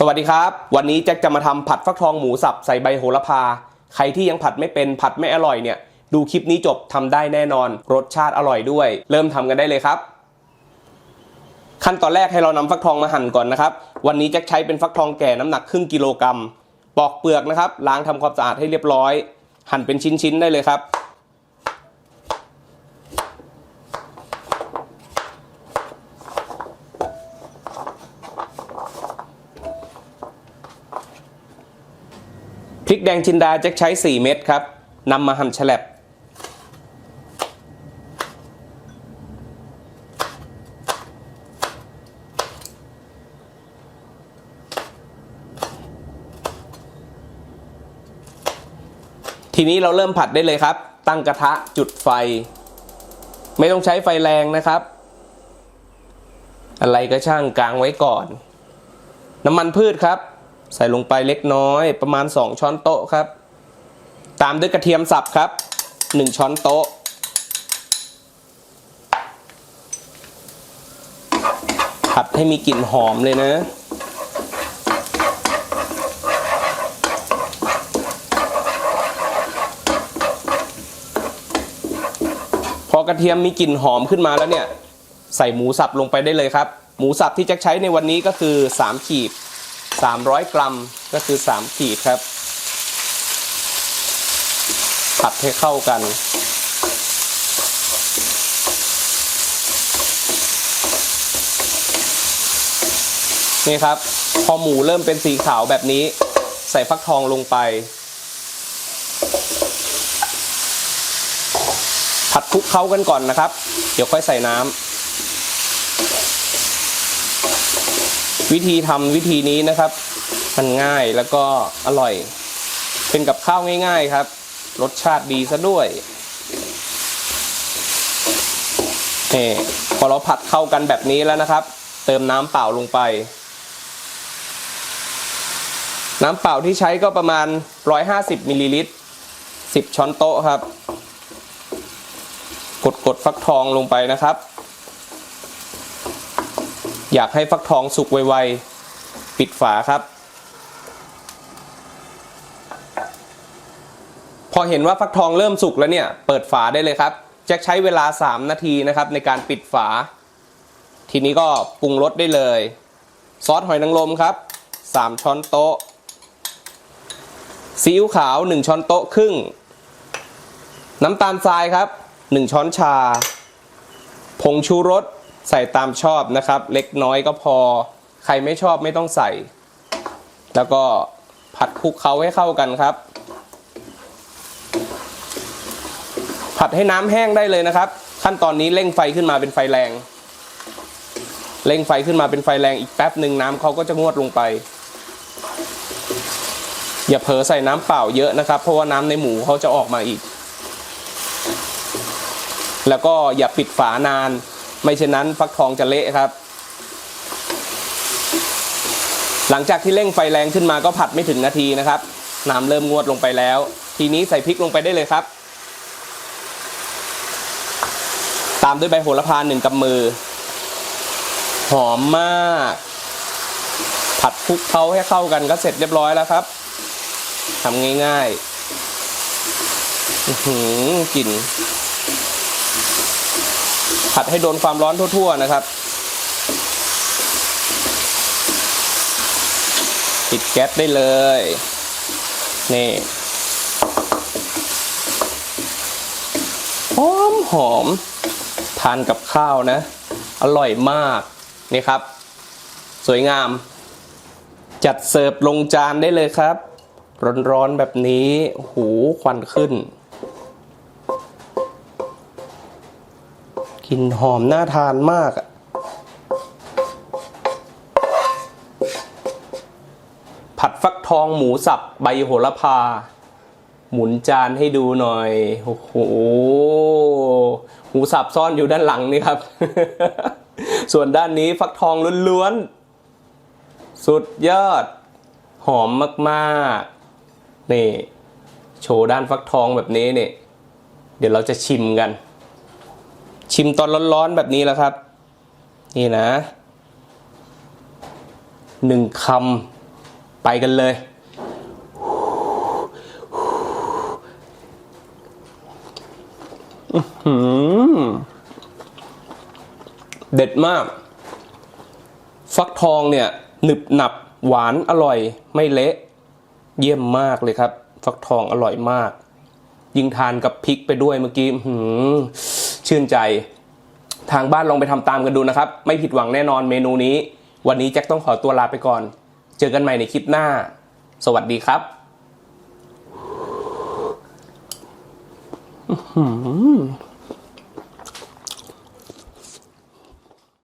สวัสดีครับ วันนี้แจ็คจะมาทำผัดฟักทองหมูสับใส่ใบโหระพา ใครที่ยังผัดไม่เป็นผัดไม่อร่อยเนี่ย ดูคลิปนี้จบทำได้แน่นอน รสชาติอร่อยด้วย เริ่มทำกันได้เลยครับ ขั้นตอนแรกให้เรานำฟักทองมาหั่นก่อนนะครับ วันนี้แจ็คใช้เป็นฟักทองแก่น้ำหนักครึ่งกิโลกรัม ปอกเปลือกนะครับ ล้างทำความสะอาดให้เรียบร้อย หั่นเป็นชิ้นๆได้เลยครับ พริกแดงจินดาแจ็คใช้ 4 เม็ดครับนำมาหั่นแฉลบทีนี้เราเริ่มผัดได้เลยครับ ตั้งกระทะจุดไฟ ไม่ต้องใช้ไฟแรงนะครับ อะไรก็ช่างกลางไว้ก่อน น้ำมันพืชครับ ใส่ลงไปเล็กน้อยประมาณ 2 ช้อนโต๊ะครับ ตามด้วยกระเทียมสับครับ 1 ช้อนโต๊ะ ผัดให้มีกลิ่นหอมเลยนะพอกระเทียมมีกลิ่นหอมขึ้นมาแล้วเนี่ย ใส่หมูสับลงไปได้เลยครับ หมูสับที่จะใช้ในวันนี้ก็คือ 3 ขีด 300 กรัมก็คือ 3 ขีดครับ ผัดให้เข้ากัน นี่ครับ พอหมูเริ่มเป็นสีขาวแบบนี้ ใส่ฟักทองลงไป ผัดคลุกเคล้ากันก่อนนะครับ เดี๋ยวค่อยใส่น้ำ วิธีทำวิธีนี้นะครับ มันง่ายแล้วก็อร่อย เป็นกับข้าวง่าย ๆครับ รสชาติดีซะด้วยนี่พอเราผัดเข้ากันแบบนี้แล้วนะครับ เติมน้ำเปล่าลงไป น้ำเปล่าที่ใช้ก็ประมาณ 150มิลลิลิตร10 ช้อนโต๊ะครับ กดกดฟักทองลงไปนะครับ อยากให้ฟักทองสุกไวๆ ปิดฝาครับ พอเห็นว่าฟักทองเริ่มสุกแล้วเนี่ย เปิดฝาได้เลยครับจะใช้เวลา 3 นาทีนะครับในการปิดฝา ทีนี้ก็ปรุงรสได้เลย ซอสหอยนางรมครับ 3 ช้อนโต๊ะซีอิ๊วขาว 1 ช้อนโต๊ะครึ่ง น้ำตาลทรายครับ 1 ช้อนชา ผงชูรส ใส่ตามชอบนะครับ เล็กน้อยก็พอ ใครไม่ชอบไม่ต้องใส่ แล้วก็ผัดคลุกเคล้าให้เข้ากันครับ ผัดให้น้ำแห้งได้เลยนะครับ ขั้นตอนนี้เร่งไฟขึ้นมาเป็นไฟแรง เร่งไฟขึ้นมาเป็นไฟแรงอีกแป๊บหนึ่งน้ำเขาก็จะงวดลงไป อย่าเผลอใส่น้ำเปล่าเยอะนะครับ เพราะว่าน้ำในหมูเขาจะออกมาอีก แล้วก็อย่าปิดฝานาน ไม่เช่นนั้นฟักทองจะเละครับ หลังจากที่เร่งไฟแรงขึ้นมาก็ผัดไม่ถึงนาทีนะครับน้ำเริ่มงวดลงไปแล้ว ทีนี้ใส่พริกลงไปได้เลยครับ ตามด้วยใบโหระพาหนึ่งกำมือ หอมมาก ผัดคลุกเคล้าให้เข้ากันก็เสร็จเรียบร้อยแล้วครับทำง่ายๆอื้อหือกลิ่น ผัดให้โดนความร้อนทั่ว ๆ นะครับ ปิดแก๊สได้เลย นี่หอมหอม ทานกับข้าวนะ อร่อยมาก นี่ครับ สวยงาม จัดเสิร์ฟลงจานได้เลยครับ ร้อนๆแบบนี้โอ้โหควันขึ้น กลิ่นหอมน่าทานมากอะผัดฟักทองหมูสับใบโหระพา หมุนจานให้ดูหน่อย โอ้โหหมูสับซ่อนอยู่ด้านหลังนี่ครับ ส่วนด้านนี้ฟักทองล้วนๆ สุดยอด หอมมากๆ นี่ โชว์ด้านฟักทองแบบนี้เนี่ย เดี๋ยวเราจะชิมกัน ชิมตอนร้อนๆแบบนี้แล้วครับ นี่นะหนึ่งคำไปกันเลย เด็ดมาก ฟักทองเนี่ยหนึบหนับหวานอร่อยไม่เละ เยี่ยมมากเลยครับ ฟักทองอร่อยมาก ยิ่งทานกับพริกไปด้วยเมื่อกี้หือ ชื่นใจ ทางบ้านลองไปทำตามกันดูนะครับ ไม่ผิดหวังแน่นอนเมนูนี้ วันนี้แจ็คต้องขอตัวลาไปก่อน เจอกันใหม่ในคลิปหน้า สวัสดีครับอื